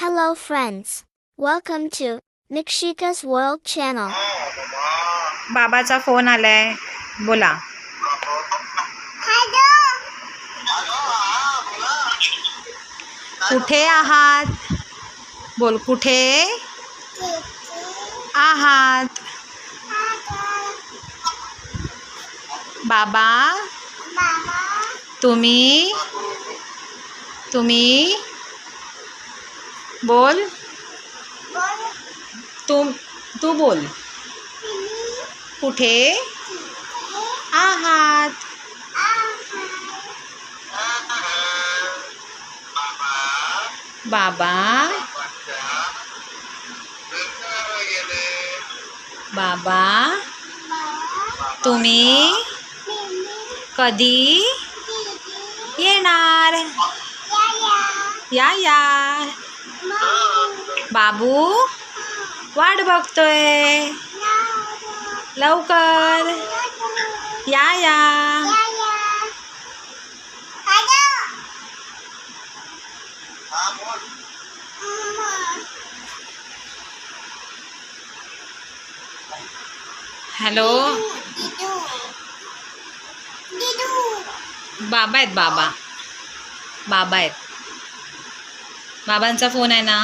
Hello friends. Welcome to Nikshika's World Channel. बाबाचा phone आलाय बोला कुठे आहात बोल कुठे आहात बाबा तुम्ही तुम्ही बोल। तू तू बोल। कुठे आहात। बाबा। बाबा। तुम्ही कधी येणार? या या। बाबू वाट बघतोय? लवकर. या या. हॅलो. बाबा आहेत बाबा. बाबा आहेत. बाबांचा फ़ोन आहे ना?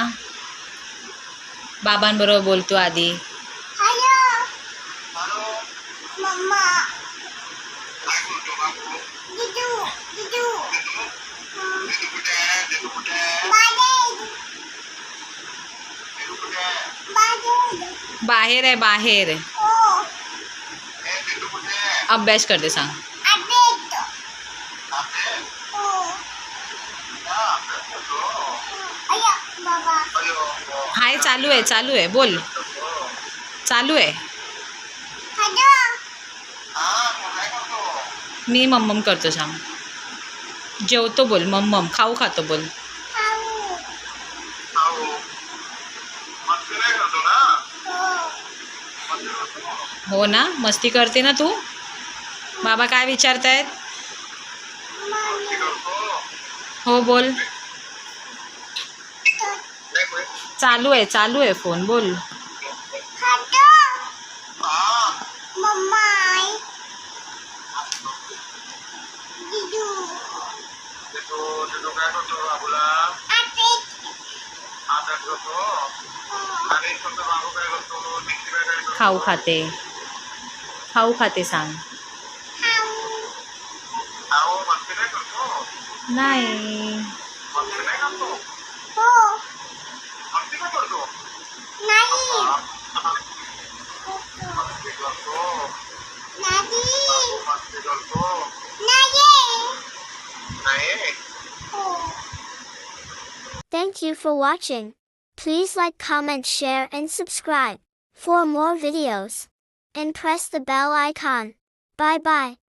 बाबांबरोबर बोलतो आधी. बाहेर. आहे? बाहेर. अभ्यास करते सांग. हाय चालू आहे चालू आहे बोल. चालू आहे. मी मम्मम करतो सांग जेवतो बोल मम्मम. खाऊ खातो बोल. हो ना? मस्ती करते ना तू? बाबा काय विचारतायत? हो बोल. चालू आहे चालू आहे फोन बोल खाऊ खाते खाऊ खाते सांग नाही Thank you for watching. Please like, comment, share, and subscribe for more videos. And press the bell icon. Bye bye.